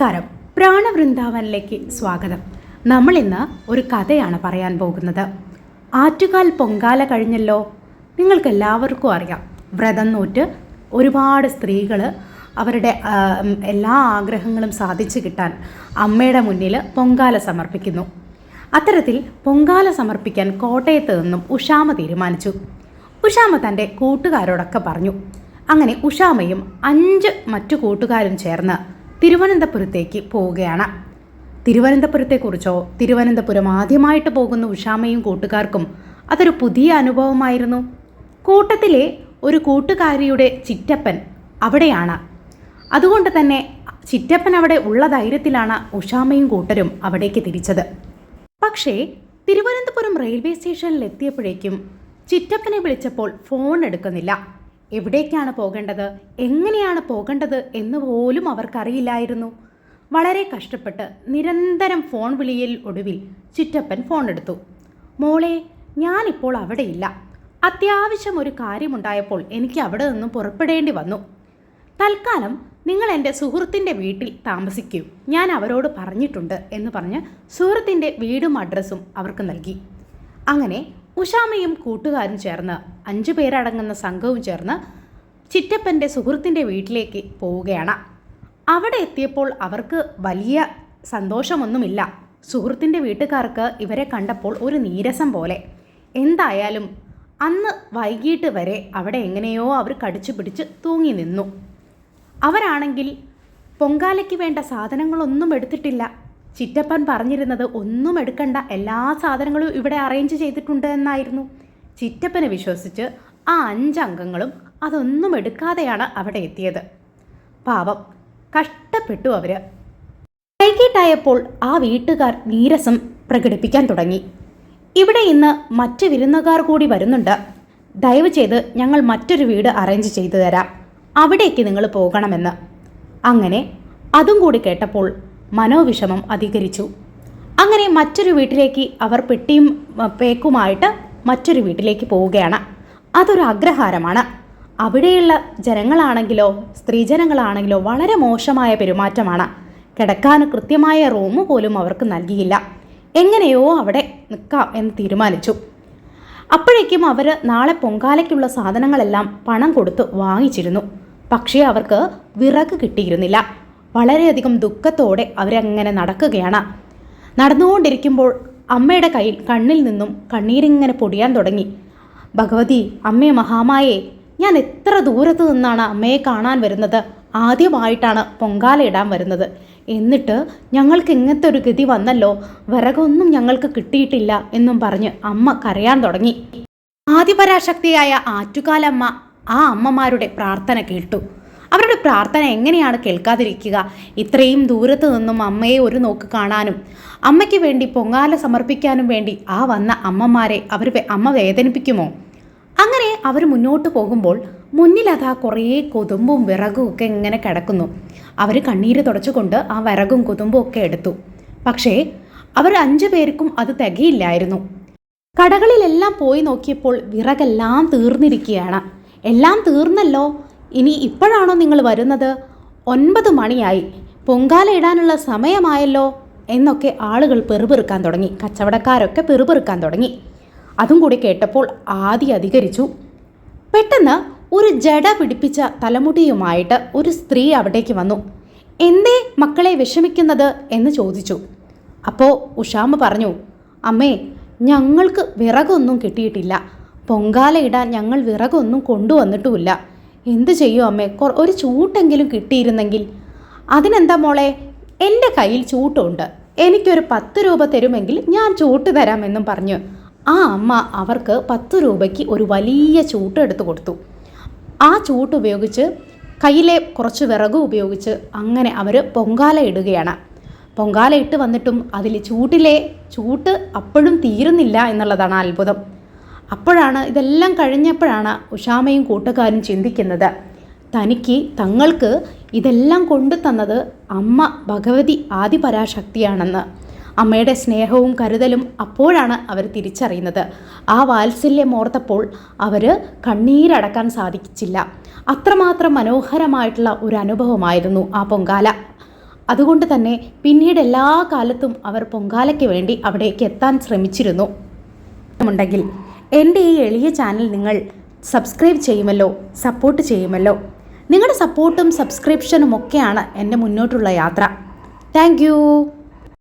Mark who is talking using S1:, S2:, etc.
S1: നമസ്കാരം. പ്രാണവൃന്ദാവനിലേക്ക് സ്വാഗതം. നമ്മൾ ഇന്ന് ഒരു കഥയാണ് പറയാൻ പോകുന്നത്. ആറ്റുകാൽ പൊങ്കാല കഴിഞ്ഞല്ലോ. നിങ്ങൾക്കെല്ലാവർക്കും അറിയാം. വ്രതം നോറ്റ് ഒരുപാട് സ്ത്രീകൾ അവരുടെ എല്ലാ ആഗ്രഹങ്ങളും സാധിച്ചു കിട്ടാൻ അമ്മയുടെ മുന്നിൽ പൊങ്കാല സമർപ്പിക്കുന്നു. അത്തരത്തിൽ പൊങ്കാല സമർപ്പിക്കാൻ കോട്ടയത്ത് നിന്നും ഉഷാമ തീരുമാനിച്ചു. ഉഷാമ തന്റെ കൂട്ടുകാരോടൊക്കെ പറഞ്ഞു. അങ്ങനെ ഉഷാമയും അഞ്ച് മറ്റു കൂട്ടുകാരും ചേർന്ന് തിരുവനന്തപുരത്തേക്ക് പോവുകയാണ്. തിരുവനന്തപുരത്തെക്കുറിച്ചോ തിരുവനന്തപുരം ആദ്യമായിട്ട് പോകുന്ന ഉഷാമയും കൂട്ടുകാർക്കും അതൊരു പുതിയ അനുഭവമായിരുന്നു. കൂട്ടത്തിലെ ഒരു കൂട്ടുകാരിയുടെ ചിറ്റപ്പൻ അവിടെയാണ്. അതുകൊണ്ട് തന്നെ ചിറ്റപ്പൻ അവിടെ ഉള്ള ധൈര്യത്തിലാണ് ഉഷാമയും കൂട്ടരും അവിടേക്ക് തിരിച്ചത്. പക്ഷേ തിരുവനന്തപുരം റെയിൽവേ സ്റ്റേഷനിൽ എത്തിയപ്പോഴേക്കും ചിറ്റപ്പനെ വിളിച്ചപ്പോൾ ഫോൺ എടുക്കുന്നില്ല. എവിടേക്കാണ് പോകേണ്ടത്? എങ്ങനെയാണ് പോകേണ്ടത് എന്ന് പോലും അവർക്കറിയില്ലായിരുന്നു. വളരെ കഷ്ടപ്പെട്ട് നിരന്തരം ഫോൺ വിളിയിൽ ഒടുവിൽ ചിറ്റപ്പൻ ഫോൺ എടുത്തു. മോളെ ഞാനിപ്പോൾ അവിടെയില്ല. അത്യാവശ്യം ഒരു കാര്യമുണ്ടായപ്പോൾ എനിക്ക് അവിടെ നിന്നും പുറപ്പെടേണ്ടി വന്നു. തൽക്കാലം നിങ്ങൾ എന്റെ സുഹൃത്തിന്റെ വീട്ടിൽ താമസിക്കൂ. ഞാൻ അവരോട് പറഞ്ഞിട്ടുണ്ട് എന്ന് പറഞ്ഞ് സുഹൃത്തിന്റെ വീടും അഡ്രസ്സും അവർക്ക് നൽകി. അങ്ങനെ ഉഷാമയും കൂട്ടുകാരും ചേർന്ന് അഞ്ചു പേരടങ്ങുന്ന സംഘവും ചേർന്ന് ചിറ്റപ്പന്റെ സുഹൃത്തിന്റെ വീട്ടിലേക്ക് പോവുകയാണ്. അവിടെ എത്തിയപ്പോൾ അവർക്ക് വലിയ സന്തോഷമൊന്നുമില്ല. സുഹൃത്തിന്റെ വീട്ടുകാർക്ക് ഇവരെ കണ്ടപ്പോൾ ഒരു നീരസം പോലെ. എന്തായാലും അന്ന് വൈകിട്ട് വരെ അവിടെ എങ്ങനെയോ അവർ കടിച്ചു പിടിച്ച് തൂങ്ങി നിന്നു. അവരാണെങ്കിൽ പൊങ്കാലയ്ക്ക് വേണ്ട സാധനങ്ങളൊന്നും എടുത്തിട്ടില്ല. ചിറ്റപ്പൻ പറഞ്ഞിരുന്നത് ഒന്നും എടുക്കണ്ട. എല്ലാ സാധനങ്ങളും ഇവിടെ അറേഞ്ച് ചെയ്തിട്ടുണ്ട് എന്നായിരുന്നു. ചിറ്റപ്പനെ വിശ്വസിച്ച് ആ അഞ്ചംഗങ്ങളും അതൊന്നും എടുക്കാതെയാണ് അവിടെ എത്തിയത്. പാവം കഷ്ടപ്പെട്ടു അവർ. വൈകിട്ടായപ്പോൾ ആ വീട്ടുകാർ നീരസം പ്രകടിപ്പിക്കാൻ തുടങ്ങി. ഇവിടെ ഇന്ന് മറ്റ് വിരുന്നുകാർ കൂടി വരുന്നുണ്ട്. ദയവ് ചെയ്ത് ഞങ്ങൾ മറ്റൊരു വീട് അറേഞ്ച് ചെയ്തു തരാം. അവിടേക്ക് നിങ്ങൾ പോകണമെന്ന്. അങ്ങനെ അതും കൂടി കേട്ടപ്പോൾ മനോവിഷമം അധികരിച്ചു. അങ്ങനെ മറ്റൊരു വീട്ടിലേക്ക് അവർ പെട്ടിയും പേക്കുമായിട്ട് മറ്റൊരു വീട്ടിലേക്ക് പോവുകയാണ്. അതൊരു അഗ്രഹാരമാണ് അവിടെയുള്ള ജനങ്ങളാണെങ്കിലോ സ്ത്രീജനങ്ങളാണെങ്കിലോ വളരെ മോശമായ പെരുമാറ്റമാണ്. കിടക്കാൻ കൃത്യമായ റൂം പോലും അവർക്ക് നൽകിയില്ല. എങ്ങനെയോ അവിടെ നിൽക്കാം എന്ന് തീരുമാനിച്ചു. അപ്പോഴേക്കും അവർ നാളെ പൊങ്കാലയ്ക്കുള്ള സാധനങ്ങളെല്ലാം പണം കൊടുത്ത് വാങ്ങിച്ചിരുന്നു. പക്ഷേ അവർക്ക് വിറക് കിട്ടിയിരുന്നില്ല. വളരെയധികം ദുഃഖത്തോടെ അവരങ്ങനെ നടക്കുകയാണ്. നടന്നുകൊണ്ടിരിക്കുമ്പോൾ അമ്മയുടെ കയ്യിൽ കണ്ണിൽ നിന്നും കണ്ണീരിങ്ങനെ പൊടിയാൻ തുടങ്ങി. ഭഗവതി അമ്മേ മഹാമായെ ഞാൻ എത്ര ദൂരത്തു നിന്നാണ് അമ്മയെ കാണാൻ വരുന്നത്? ആദ്യമായിട്ടാണ് പൊങ്കാല ഇടാൻ വരുന്നത്. എന്നിട്ട് ഞങ്ങൾക്ക് ഇങ്ങനത്തെ ഒരു ഗതി വന്നല്ലോ. വിറകൊന്നും ഞങ്ങൾക്ക് കിട്ടിയിട്ടില്ല എന്നും പറഞ്ഞ് അമ്മ കരയാൻ തുടങ്ങി. ആദിപരാശക്തിയായ ആറ്റുകാലമ്മ ആ അമ്മമാരുടെ പ്രാർത്ഥന കേട്ടു. അവരുടെ പ്രാർത്ഥന എങ്ങനെയാണ് കേൾക്കാതിരിക്കുക? ഇത്രയും ദൂരത്ത് നിന്നും അമ്മയെ ഒരു നോക്ക് കാണാനും അമ്മയ്ക്ക് വേണ്ടി പൊങ്കാല സമർപ്പിക്കാനും വേണ്ടി ആ വന്ന അമ്മമാരെ അവർ അമ്മ വേദനിപ്പിക്കുമോ? അങ്ങനെ അവർ മുന്നോട്ട് പോകുമ്പോൾ മുന്നിൽ മുന്നിലതാ കുറേ കൊതുമ്പും വിറകും ഒക്കെ ഇങ്ങനെ കിടക്കുന്നു. അവർ കണ്ണീര് തുടച്ചുകൊണ്ട് ആ വിറകും കൊതുമ്പും ഒക്കെ എടുത്തു. പക്ഷേ അവർ അഞ്ചു പേർക്കും അത് തികയില്ലായിരുന്നു. കടകളിലെല്ലാം പോയി നോക്കിയപ്പോൾ വിറകെല്ലാം തീർന്നിരിക്കുകയാണ്. എല്ലാം തീർന്നല്ലോ? ഇനി ഇപ്പോഴാണോ നിങ്ങൾ വരുന്നത്? ഒൻപത് മണിയായി. പൊങ്കാല ഇടാനുള്ള സമയമായല്ലോ എന്നൊക്കെ ആളുകൾ പെറുപെറുക്കാൻ തുടങ്ങി. കച്ചവടക്കാരൊക്കെ പെറുപെറുക്കാൻ തുടങ്ങി. അതും കൂടി കേട്ടപ്പോൾ ആദി അധികരിച്ചു. പെട്ടെന്ന് ഒരു ജട പിടിപ്പിച്ച തലമുടിയുമായിട്ട് ഒരു സ്ത്രീ അവിടേക്ക് വന്നു. എന്തേ മക്കളെ വിഷമിക്കുന്നത്? എന്ന് ചോദിച്ചു. അപ്പോൾ ഉഷാമ്മ പറഞ്ഞു അമ്മേ ഞങ്ങൾക്ക് വിറകൊന്നും കിട്ടിയിട്ടില്ല. പൊങ്കാല ഇടാൻ ഞങ്ങൾ വിറകൊന്നും കൊണ്ടുവന്നിട്ടുമില്ല. എന്ത് ചെയ്യും അമ്മേ? ഒരു ചൂട്ടെങ്കിലും കിട്ടിയിരുന്നെങ്കിൽ. അതിനെന്താ മോളെ? എന്റെ കയ്യിൽ ചൂട്ടുണ്ട്. എനിക്കൊരു പത്ത് രൂപ തരുമെങ്കിൽ ഞാൻ ചൂട്ട് തരാമെന്നും പറഞ്ഞു. ആ അമ്മ അവർക്ക് പത്ത് രൂപയ്ക്ക് ഒരു വലിയ ചൂട്ട് എടുത്തു കൊടുത്തു. ആ ചൂട്ട് ഉപയോഗിച്ച് കയ്യിലെ കുറച്ച് വിറക് ഉപയോഗിച്ച് അങ്ങനെ അവർ പൊങ്കാല ഇടുകയാണ്. പൊങ്കാല ഇട്ട് വന്നിട്ടും അതിൽ ചൂട്ടിലെ ചൂട്ട് അപ്പോഴും തീരുന്നില്ല എന്നുള്ളതാണ് അത്ഭുതം. അപ്പോഴാണ് ഇതെല്ലാം കഴിഞ്ഞപ്പോഴാണ് ഉഷാമയും കൂട്ടുകാരും ചിന്തിക്കുന്നത്. തനിക്ക് തങ്ങൾക്ക് ഇതെല്ലാം കൊണ്ടു തന്നത് അമ്മ ഭഗവതി ആദിപരാശക്തിയാണെന്ന്. അമ്മയുടെ സ്നേഹവും കരുതലും അപ്പോഴാണ് അവർ തിരിച്ചറിയുന്നത്. ആ വാത്സല്യം ഓർത്തപ്പോൾ അവർ കണ്ണീരടക്കാൻ സാധിച്ചില്ല. അത്രമാത്രം മനോഹരമായിട്ടുള്ള ഒരു അനുഭവമായിരുന്നു ആ പൊങ്കാല. അതുകൊണ്ട് തന്നെ പിന്നീട് എല്ലാ കാലത്തും അവർ പൊങ്കാലയ്ക്ക് വേണ്ടി അവിടേക്ക് എത്താൻ ശ്രമിച്ചിരുന്നു. ഉണ്ടെങ്കിൽ എന്റെ ഈ എളിയ ചാനൽ നിങ്ങൾ സബ്സ്ക്രൈബ് ചെയ്യുമല്ലോ സപ്പോർട്ട് ചെയ്യുമല്ലോ. നിങ്ങളുടെ സപ്പോർട്ടും സബ്സ്ക്രിപ്ഷനും ഒക്കെയാണ് എന്റെ മുന്നോട്ടുള്ള യാത്ര. താങ്ക്